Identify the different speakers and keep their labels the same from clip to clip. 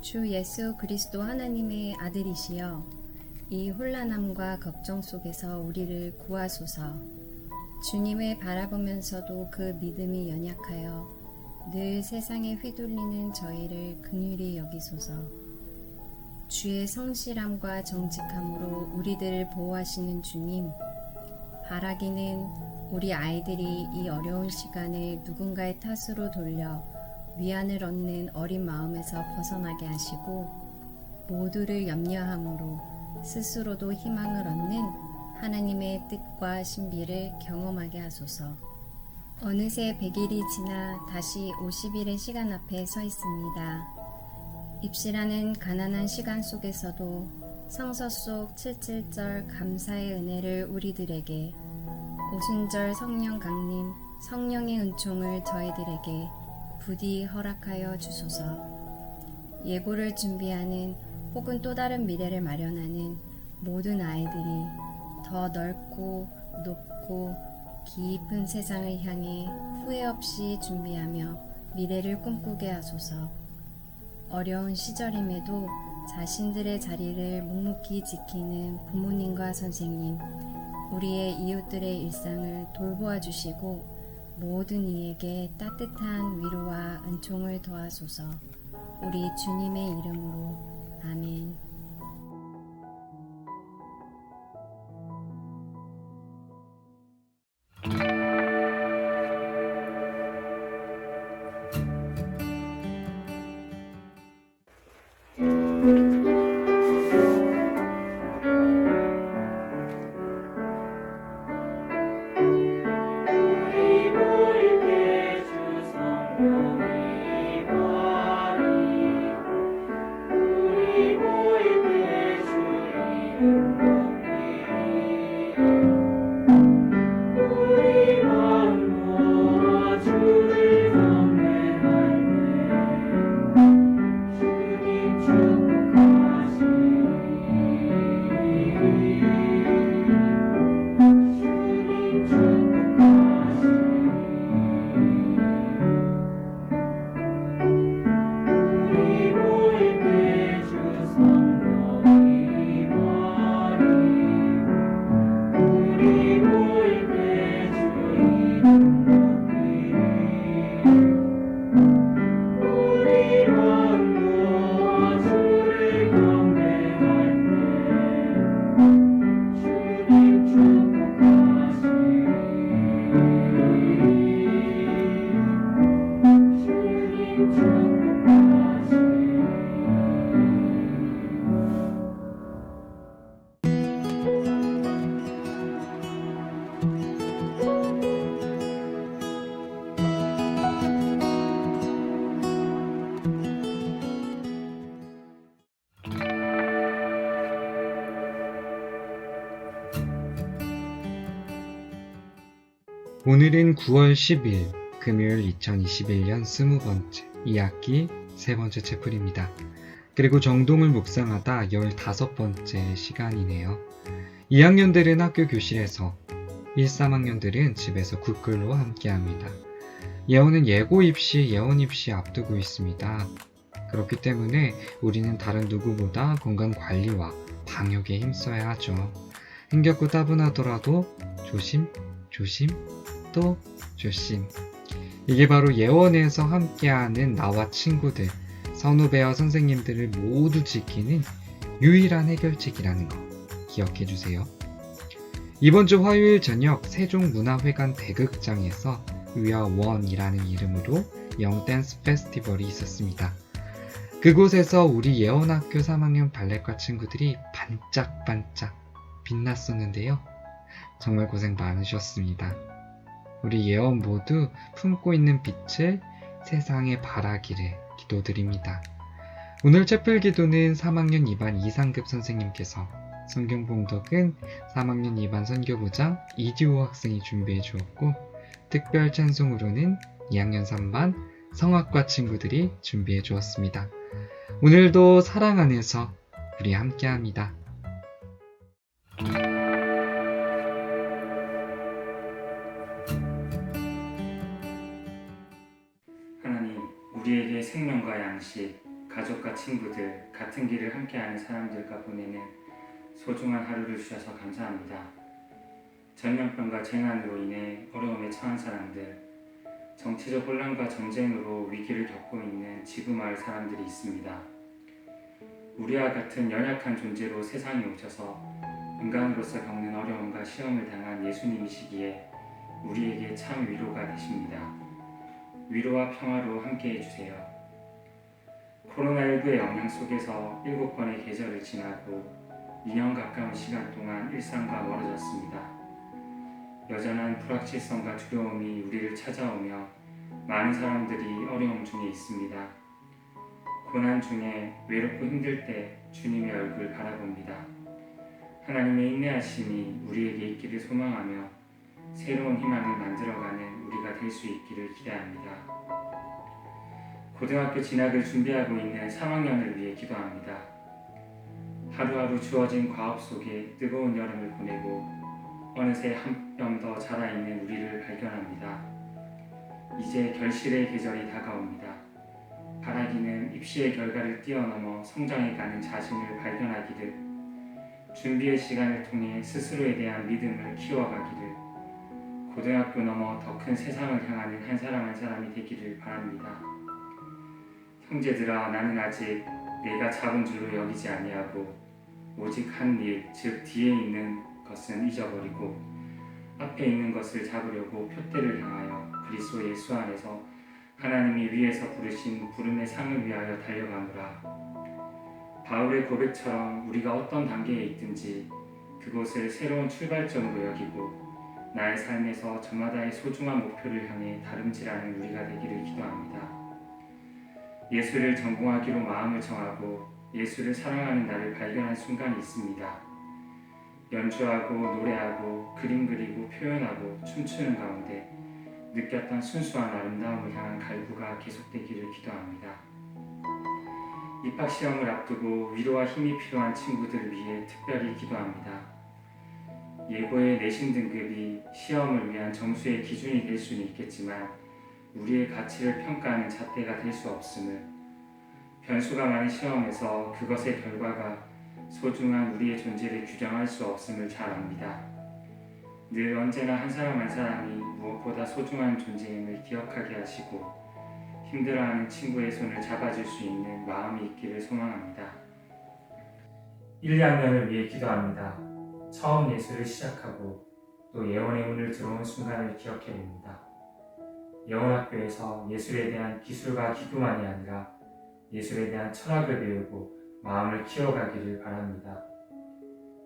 Speaker 1: 주 예수 그리스도 하나님의 아들이시여 이 혼란함과 걱정 속에서 우리를 구하소서. 주님을 바라보면서도 그 믿음이 연약하여 늘 세상에 휘둘리는 저희를 긍휼히 여기소서. 주의 성실함과 정직함으로 우리들을 보호하시는 주님 바라기는 우리 아이들이 이 어려운 시간을 누군가의 탓으로 돌려 위안을 얻는 어린 마음에서 벗어나게 하시고 모두를 염려함으로 스스로도 희망을 얻는 하나님의 뜻과 신비를 경험하게 하소서. 어느새 100일이 지나 다시 50일의 시간 앞에 서 있습니다. 입시라는 가난한 시간 속에서도 성서 속 77절 감사의 은혜를 우리들에게 오순절 성령 강림 성령의 은총을 저희들에게 부디 허락하여 주소서. 예고를 준비하는 혹은 또 다른 미래를 마련하는 모든 아이들이 더 넓고 높고 깊은 세상을 향해 후회 없이 준비하며 미래를 꿈꾸게 하소서. 어려운 시절임에도 자신들의 자리를 묵묵히 지키는 부모님과 선생님, 우리의 이웃들의 일상을 돌보아 주시고 모든 이에게 따뜻한 위로와 은총을 더하소서. 우리 주님의 이름으로 아멘.
Speaker 2: 오늘은 9월 10일 금요일 2021년 20번째 2학기 세 번째 채플입니다. 그리고 정동을 묵상하다 15번째 시간이네요. 2학년들은 학교 교실에서 1, 3학년들은 집에서 국글로 함께합니다. 예원은 예고 입시, 예원 입시 앞두고 있습니다. 그렇기 때문에 우리는 다른 누구보다 건강 관리와 방역에 힘써야 하죠. 힘겹고 따분하더라도 조심, 조심, 또 조심. 이게 바로 예원에서 함께하는 나와 친구들, 선후배와 선생님들을 모두 지키는 유일한 해결책이라는 거 기억해 주세요. 이번 주 화요일 저녁 세종문화회관 대극장에서 위아원이라는 이름으로 영댄스 페스티벌이 있었습니다. 그곳에서 우리 예원학교 3학년 발레과 친구들이 반짝반짝 빛났었는데요. 정말 고생 많으셨습니다. 우리 예원 모두 품고 있는 빛을 세상에 바라기를 기도드립니다. 오늘 채플 기도는 3학년 2반 이상급 선생님께서 성경 봉독은 3학년 2반 선교부장 이지호 학생이 준비해 주었고 특별 찬송으로는 2학년 3반 성악과 친구들이 준비해 주었습니다. 오늘도 사랑 안에서 우리 함께 합니다.
Speaker 3: 양식, 가족과 친구들, 같은 길을 함께하는 사람들과 보내는 소중한 하루를 주셔서 감사합니다. 전염병과 재난으로 인해 어려움에 처한 사람들, 정치적 혼란과 전쟁으로 위기를 겪고 있는 지구 마을 사람들이 있습니다. 우리와 같은 연약한 존재로 세상에 오셔서 인간으로서 겪는 어려움과 시험을 당한 예수님이시기에 우리에게 참 위로가 되십니다. 위로와 평화로 함께 해주세요. 코로나19의 영향 속에서 일곱 번의 계절을 지나고 2년 가까운 시간 동안 일상과 멀어졌습니다. 여전한 불확실성과 두려움이 우리를 찾아오며 많은 사람들이 어려움 중에 있습니다. 고난 중에 외롭고 힘들 때 주님의 얼굴 바라봅니다. 하나님의 인내하심이 우리에게 있기를 소망하며 새로운 희망을 만들어가는 우리가 될 수 있기를 기대합니다. 고등학교 진학을 준비하고 있는 3학년을 위해 기도합니다. 하루하루 주어진 과업 속에 뜨거운 여름을 보내고 어느새 한 뼘 더 자라있는 우리를 발견합니다. 이제 결실의 계절이 다가옵니다. 바라기는 입시의 결과를 뛰어넘어 성장해가는 자신을 발견하기를 준비의 시간을 통해 스스로에 대한 믿음을 키워가기를 고등학교 넘어 더 큰 세상을 향하는 한 사람 한 사람이 되기를 바랍니다. 형제들아 나는 아직 내가 잡은 줄로 여기지 아니하고 오직 한 일, 즉 뒤에 있는 것은 잊어버리고 앞에 있는 것을 잡으려고 표대를 향하여 그리스도 예수 안에서 하나님이 위에서 부르신 부름의 상을 위하여 달려가노라. 바울의 고백처럼 우리가 어떤 단계에 있든지 그곳을 새로운 출발점으로 여기고 나의 삶에서 저마다의 소중한 목표를 향해 다름질하는 우리가 되기를 기도합니다. 예수를 전공하기로 마음을 정하고 예수를 사랑하는 나를 발견한 순간이 있습니다. 연주하고 노래하고 그림 그리고 표현하고 춤추는 가운데 느꼈던 순수한 아름다움을 향한 갈구가 계속되기를 기도합니다. 입학 시험을 앞두고 위로와 힘이 필요한 친구들 위해 특별히 기도합니다. 예고의 내신 등급이 시험을 위한 점수의 기준이 될 수는 있겠지만 우리의 가치를 평가하는 잣대가 될 수 없음을 변수가 많은 시험에서 그것의 결과가 소중한 우리의 존재를 규정할 수 없음을 잘 압니다. 늘 언제나 한 사람 한 사람이 무엇보다 소중한 존재임을 기억하게 하시고 힘들어하는 친구의 손을 잡아줄 수 있는 마음이 있기를 소망합니다. 1, 2학년을 위해 기도합니다. 처음 예수를 시작하고 또 예원의 문을 들어온 순간을 기억해 봅니다. 예원학교에서 예술에 대한 기술과 기구만이 아니라 예술에 대한 철학을 배우고 마음을 키워가기를 바랍니다.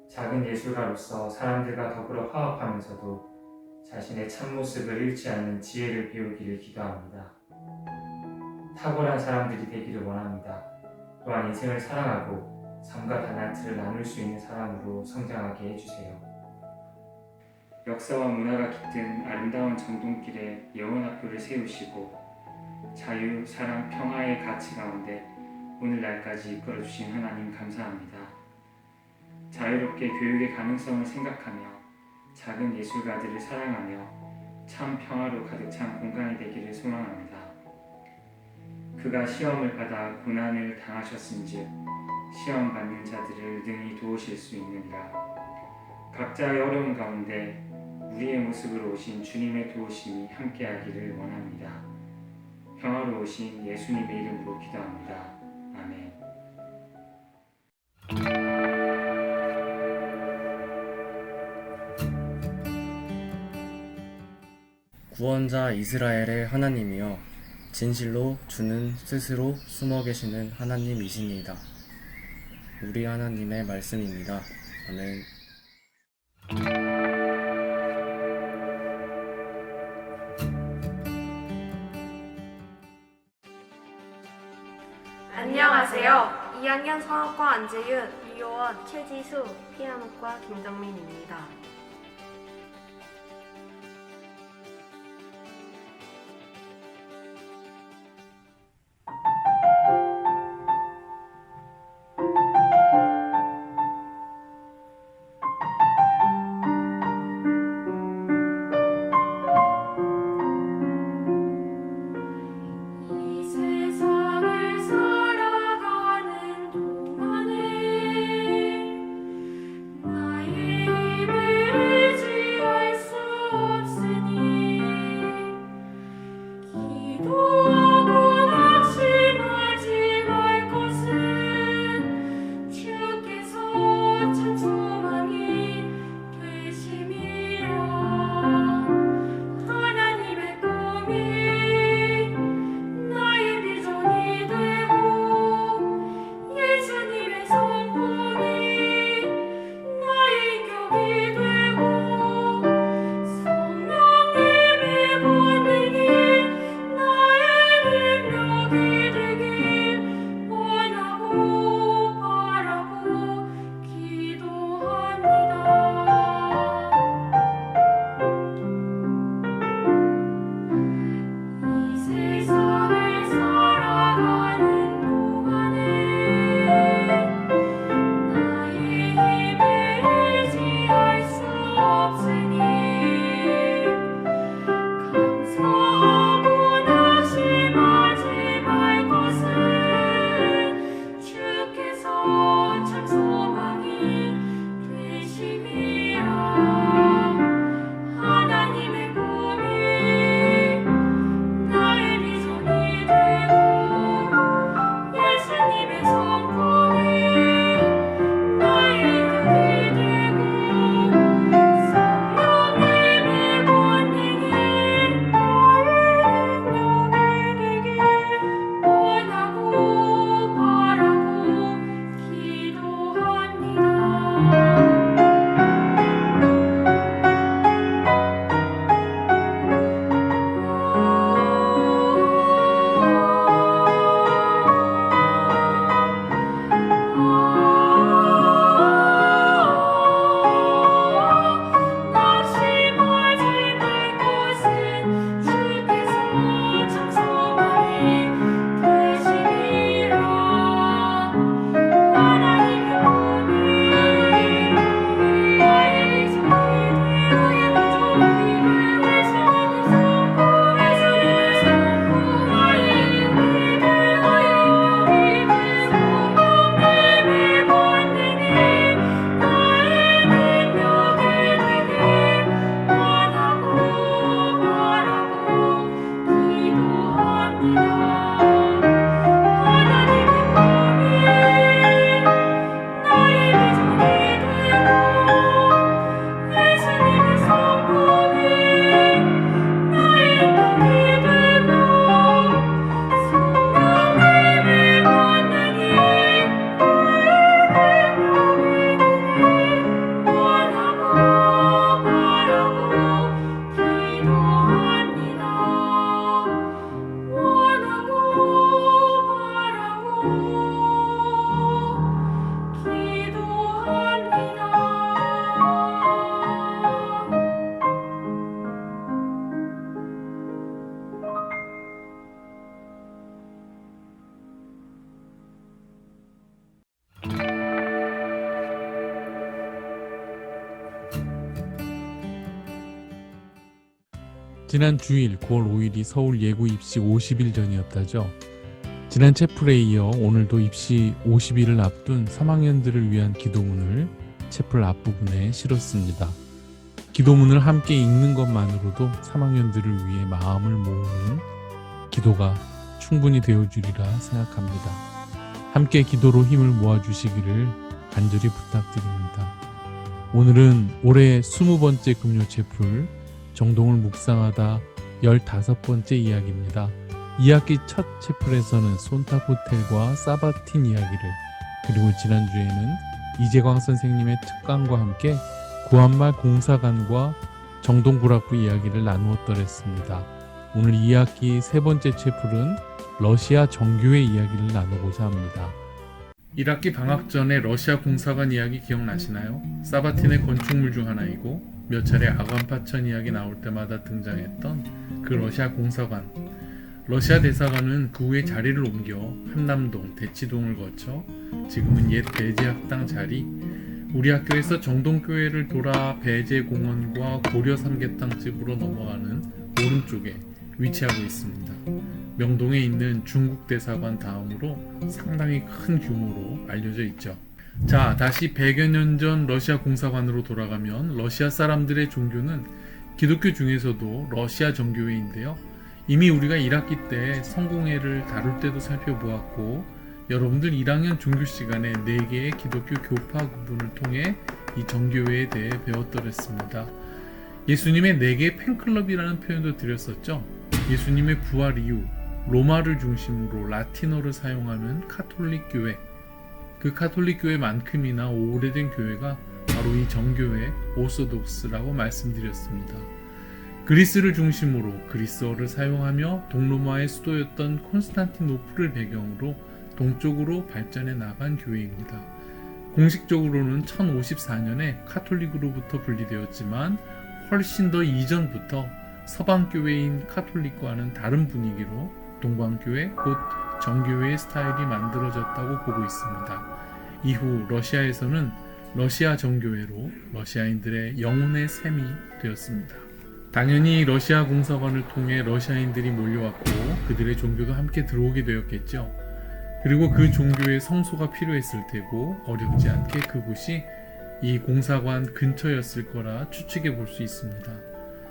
Speaker 3: 작은 예술가로서 사람들과 더불어 화합하면서도 자신의 참모습을 잃지 않는 지혜를 배우기를 기도합니다. 탁월한 사람들이 되기를 원합니다. 또한 인생을 사랑하고 삶과 단아트를 나눌 수 있는 사람으로 성장하게 해주세요. 역사와 문화가 깃든 아름다운 정동길에 예원학교를 세우시고 자유, 사랑, 평화의 가치 가운데 오늘날까지 이끌어주신 하나님 감사합니다. 자유롭게 교육의 가능성을 생각하며 작은 예술가들을 사랑하며 참 평화로 가득 찬 공간이 되기를 소망합니다. 그가 시험을 받아 고난을 당하셨은즉 시험 받는 자들을 능히 도우실 수 있느니라. 각자의 어려움 가운데 우리의 모습으로 오신 주님의 도우심이 함께하기를 원합니다. 평화로우신 예수님의 이름으로 기도합니다. 아멘.
Speaker 4: 구원자 이스라엘의 하나님이여 진실로 주는 스스로 숨어 계시는 하나님이시니이다. 우리 하나님의 말씀입니다. 아멘.
Speaker 5: 2학년 성악과 안재윤, 유효원 최지수, 피아노과 김정민입니다.
Speaker 6: 지난 주일 9월 5일이 서울 예고 입시 50일 전이었다죠. 지난 채플에 이어 오늘도 입시 50일을 앞둔 3학년들을 위한 기도문을 채플 앞부분에 실었습니다. 기도문을 함께 읽는 것만으로도 3학년들을 위해 마음을 모으는 기도가 충분히 되어주리라 생각합니다. 함께 기도로 힘을 모아주시기를 간절히 부탁드립니다. 오늘은 올해 20번째 금요 채플 정동을 묵상하다 15번째 이야기입니다. 2학기 첫 채플에서는 손탑 호텔과 사바틴 이야기를 그리고 지난주에는 이재광 선생님의 특강과 함께 구한말 공사관과 정동구락부 이야기를 나누었더랬습니다. 오늘 2학기 세 번째 채플은 러시아 정교회 이야기를 나누고자 합니다.
Speaker 7: 1학기 방학 전에 러시아 공사관 이야기 기억나시나요? 사바틴의 건축물 중 하나이고 몇 차례 아관파천 이야기 나올 때마다 등장했던 그 러시아 공사관. 러시아 대사관은 그 후에 자리를 옮겨 한남동, 대치동을 거쳐 지금은 옛 배제학당 자리, 우리 학교에서 정동교회를 돌아 배제공원과 고려 삼계탕집으로 넘어가는 오른쪽에 위치하고 있습니다. 명동에 있는 중국 대사관 다음으로 상당히 큰 규모로 알려져 있죠. 자, 다시 100여 년 전 러시아 공사관으로 돌아가면 러시아 사람들의 종교는 기독교 중에서도 러시아 정교회인데요. 이미 우리가 1학기 때 성공회를 다룰 때도 살펴보았고 여러분들 1학년 종교 시간에 4개의 기독교 교파 구분을 통해 이 정교회에 대해 배웠더랬습니다. 예수님의 4개의 팬클럽이라는 표현도 드렸었죠. 예수님의 부활 이후 로마를 중심으로 라틴어를 사용하는 카톨릭 교회 그 카톨릭 교회만큼이나 오래된 교회가 바로 이 정교회 오소독스라고 말씀드렸습니다. 그리스를 중심으로 그리스어를 사용하며 동로마의 수도였던 콘스탄티노플을 배경으로 동쪽으로 발전해 나간 교회입니다. 공식적으로는 1054년에 카톨릭으로부터 분리되었지만 훨씬 더 이전부터 서방교회인 카톨릭과는 다른 분위기로 동방교회 곧 정교회의 스타일이 만들어졌다고 보고 있습니다. 이후 러시아에서는 러시아 정교회로 러시아인들의 영혼의 셈이 되었습니다. 당연히 러시아 공사관을 통해 러시아인들이 몰려왔고 그들의 종교도 함께 들어오게 되었겠죠. 그리고 그 종교의 성소가 필요했을 테고 어렵지 않게 그곳이 이 공사관 근처였을 거라 추측해 볼 수 있습니다.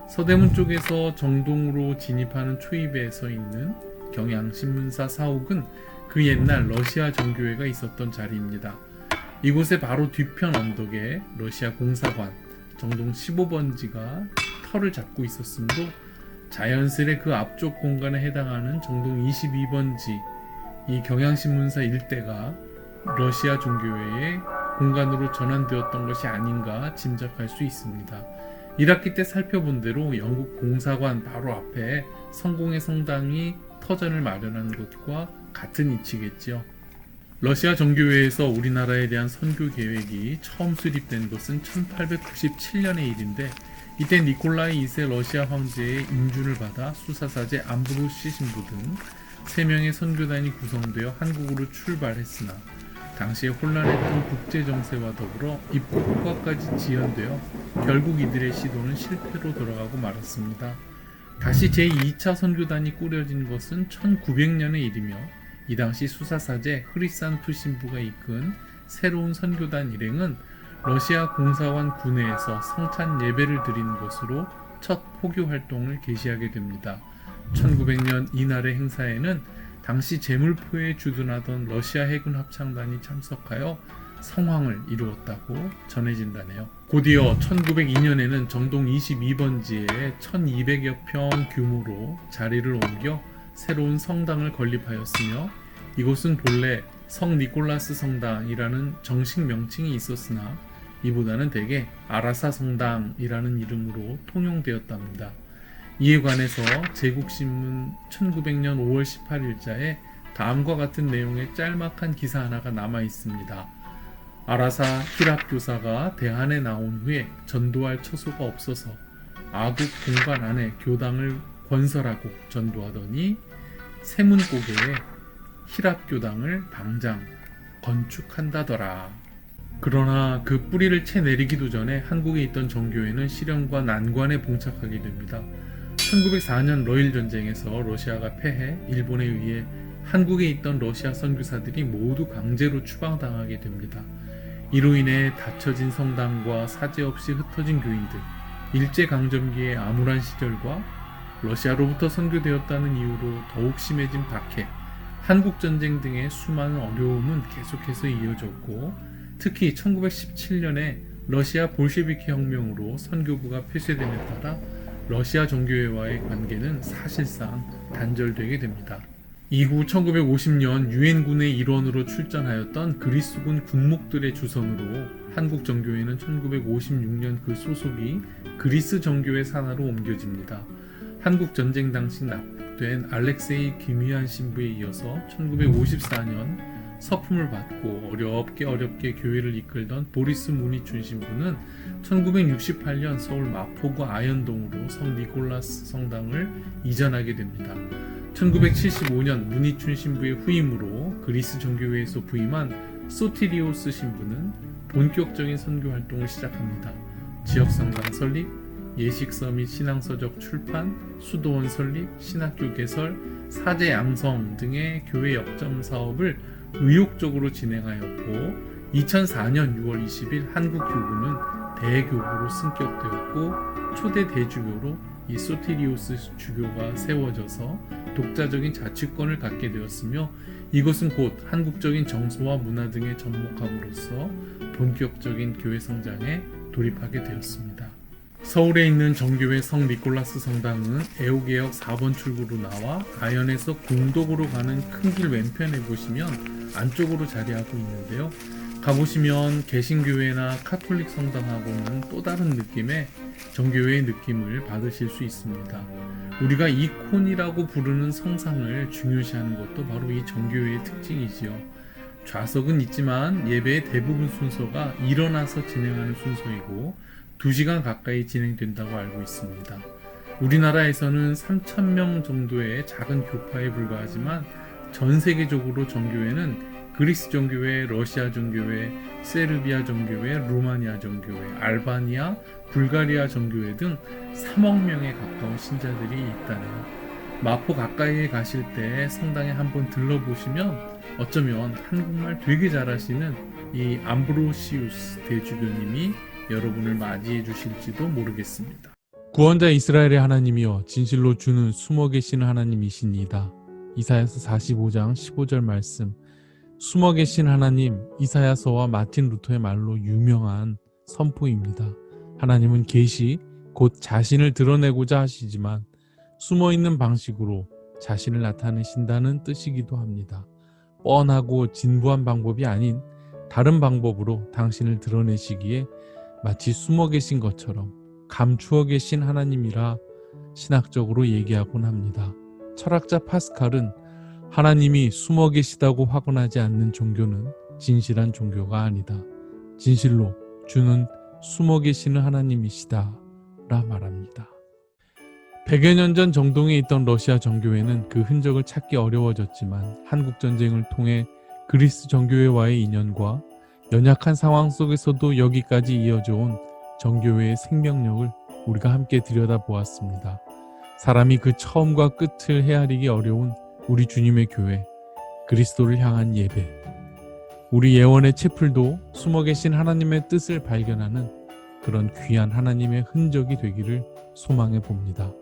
Speaker 7: 서대문 쪽에서 정동으로 진입하는 초입에 서 있는 경향신문사 사옥은 그 옛날 러시아 정교회가 있었던 자리입니다. 이곳의 바로 뒤편 언덕에 러시아 공사관 정동 15번지가 터를 잡고 있었으므로 자연스레 그 앞쪽 공간에 해당하는 정동 22번지 이 경향신문사 일대가 러시아 종교회의 공간으로 전환되었던 것이 아닌가 짐작할 수 있습니다. 1학기 때 살펴본 대로 영국 공사관 바로 앞에 성공의 성당이 터전을 마련한 것과 같은 이치겠지요. 러시아 정교회에서 우리나라에 대한 선교 계획이 처음 수립된 것은 1897년의 일인데 이때 니콜라이 2세 러시아 황제의 인준을 받아 수사사제 암브로시 신부 등 3명의 선교단이 구성되어 한국으로 출발했으나 당시에 혼란했던 국제 정세와 더불어 입국 허가까지 지연되어 결국 이들의 시도는 실패로 돌아가고 말았습니다. 다시 제2차 선교단이 꾸려진 것은 1900년의 일이며 이 당시 수사사제 흐리산프 신부가 이끈 새로운 선교단 일행은 러시아 공사관 군내에서 성찬 예배를 드리는 것으로 첫 포교 활동을 개시하게 됩니다. 1900년 이날의 행사에는 당시 제물포에 주둔하던 러시아 해군 합창단이 참석하여 성황을 이루었다고 전해진다네요. 곧이어 1902년에는 정동 22번지에 1200여 평 규모로 자리를 옮겨 새로운 성당을 건립하였으며 이곳은 본래 성 니콜라스 성당이라는 정식 명칭이 있었으나 이보다는 대개 아라사 성당이라는 이름으로 통용되었답니다. 이에 관해서 제국신문 1900년 5월 18일자에 다음과 같은 내용의 짤막한 기사 하나가 남아 있습니다. 아라사 히랍 교사가 대한에 나온 후에 전도할 처소가 없어서 아국 공간 안에 교당을 건설하고 전도하더니 세문고개에 히랍 교당을 당장 건축한다더라. 그러나 그 뿌리를 채 내리기도 전에 한국에 있던 정교회는 시련과 난관에 봉착하게 됩니다. 1904년 러일 전쟁에서 러시아가 패해 일본에 의해 한국에 있던 러시아 선교사들이 모두 강제로 추방당하게 됩니다. 이로 인해 닫혀진 성당과 사제 없이 흩어진 교인들, 일제 강점기의 암울한 시절과 러시아로부터 선교되었다는 이유로 더욱 심해진 박해, 한국 전쟁 등의 수많은 어려움은 계속해서 이어졌고 특히 1917년에 러시아 볼셰비키 혁명으로 선교부가 폐쇄됨에 따라 러시아 정교회와의 관계는 사실상 단절되게 됩니다. 이후 1950년 유엔군의 일원으로 출전하였던 그리스군 군목들의 주선으로 한국 정교회는 1956년 그 소속이 그리스 정교회 산하로 옮겨집니다. 한국 전쟁 당시 납북된 알렉세이 김위안 신부에 이어서 1954년 서품을 받고 어렵게 어렵게 교회를 이끌던 보리스 무니춘 신부는 1968년 서울 마포구 아현동으로 성 니콜라스 성당을 이전하게 됩니다. 1975년 문희춘 신부의 후임으로 그리스 정교회에서 부임한 소티리오스 신부는 본격적인 선교 활동을 시작합니다. 지역 성당 설립, 예식서 및 신앙서적 출판, 수도원 설립, 신학교 개설, 사제 양성 등의 교회 역점 사업을 의욕적으로 진행하였고 2004년 6월 20일 한국 교구는 대교구로 승격되었고 초대 대주교로 이 소테리오스 주교가 세워져서 독자적인 자치권을 갖게 되었으며 이것은 곧 한국적인 정서와 문화 등에 접목함으로써 본격적인 교회 성장에 돌입하게 되었습니다. 서울에 있는 정교회 성 니콜라스 성당은 애호개역 4번 출구로 나와 가연에서 공덕으로 가는 큰 길 왼편에 보시면 안쪽으로 자리하고 있는데요. 가보시면 개신교회나 카톨릭 성당하고는 또 다른 느낌의 정교회의 느낌을 받으실 수 있습니다. 우리가 이콘이라고 부르는 성상을 중요시하는 것도 바로 이 정교회의 특징이지요. 좌석은 있지만 예배의 대부분 순서가 일어나서 진행하는 순서이고 2시간 가까이 진행된다고 알고 있습니다. 우리나라에서는 3,000명 정도의 작은 교파에 불과하지만 전 세계적으로 정교회는 그리스 정교회, 러시아 정교회, 세르비아 정교회, 루마니아 정교회, 알바니아, 불가리아 정교회 등 3억 명에 가까운 신자들이 있다네요. 마포 가까이에 가실 때 성당에 한번 들러보시면 어쩌면 한국말 되게 잘하시는 이 암브로시우스 대주교님이 여러분을 맞이해 주실지도 모르겠습니다.
Speaker 6: 구원자 이스라엘의 하나님이여 진실로 주는 숨어 계신 하나님이십니다. 이사야서 45장 15절 말씀 숨어 계신 하나님 이사야서와 마틴 루터의 말로 유명한 선포입니다. 하나님은 계시 곧 자신을 드러내고자 하시지만 숨어 있는 방식으로 자신을 나타내신다는 뜻이기도 합니다. 뻔하고 진부한 방법이 아닌 다른 방법으로 당신을 드러내시기에 마치 숨어 계신 것처럼 감추어 계신 하나님이라 신학적으로 얘기하곤 합니다. 철학자 파스칼은 하나님이 숨어 계시다고 확언하지 않는 종교는 진실한 종교가 아니다. 진실로 주는 숨어 계시는 하나님이시다. 라 말합니다. 100여 년 전 정동에 있던 러시아 정교회는 그 흔적을 찾기 어려워졌지만 한국전쟁을 통해 그리스 정교회와의 인연과 연약한 상황 속에서도 여기까지 이어져 온 정교회의 생명력을 우리가 함께 들여다보았습니다. 사람이 그 처음과 끝을 헤아리기 어려운 우리 주님의 교회, 그리스도를 향한 예배. 우리 예원의 채플도 숨어 계신 하나님의 뜻을 발견하는 그런 귀한 하나님의 흔적이 되기를 소망해 봅니다.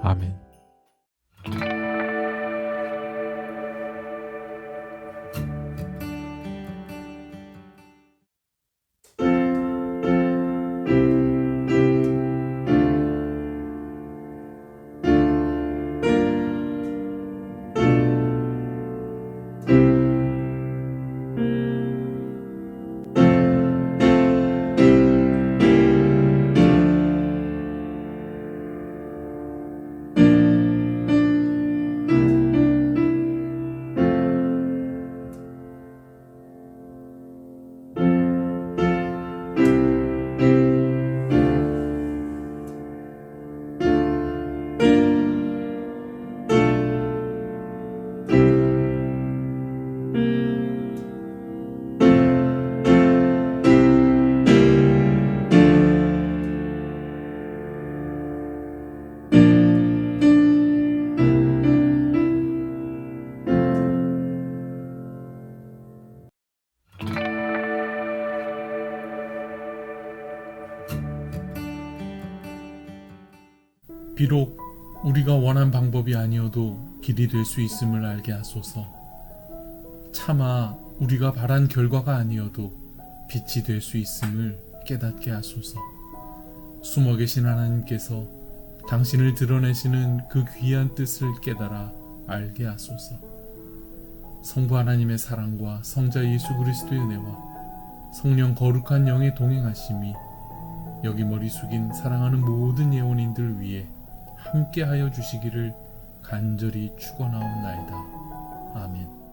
Speaker 6: 아멘.
Speaker 7: 비록 우리가 원한 방법이 아니어도 길이 될 수 있음을 알게 하소서. 차마 우리가 바란 결과가 아니어도 빛이 될 수 있음을 깨닫게 하소서. 숨어 계신 하나님께서 당신을 드러내시는 그 귀한 뜻을 깨달아 알게 하소서. 성부 하나님의 사랑과 성자 예수 그리스도의 은혜와 성령 거룩한 영의 동행하심이 여기 머리 숙인 사랑하는 모든 예원인들 위해 함께하여 주시기를 간절히 축원하옵나이다. 아멘.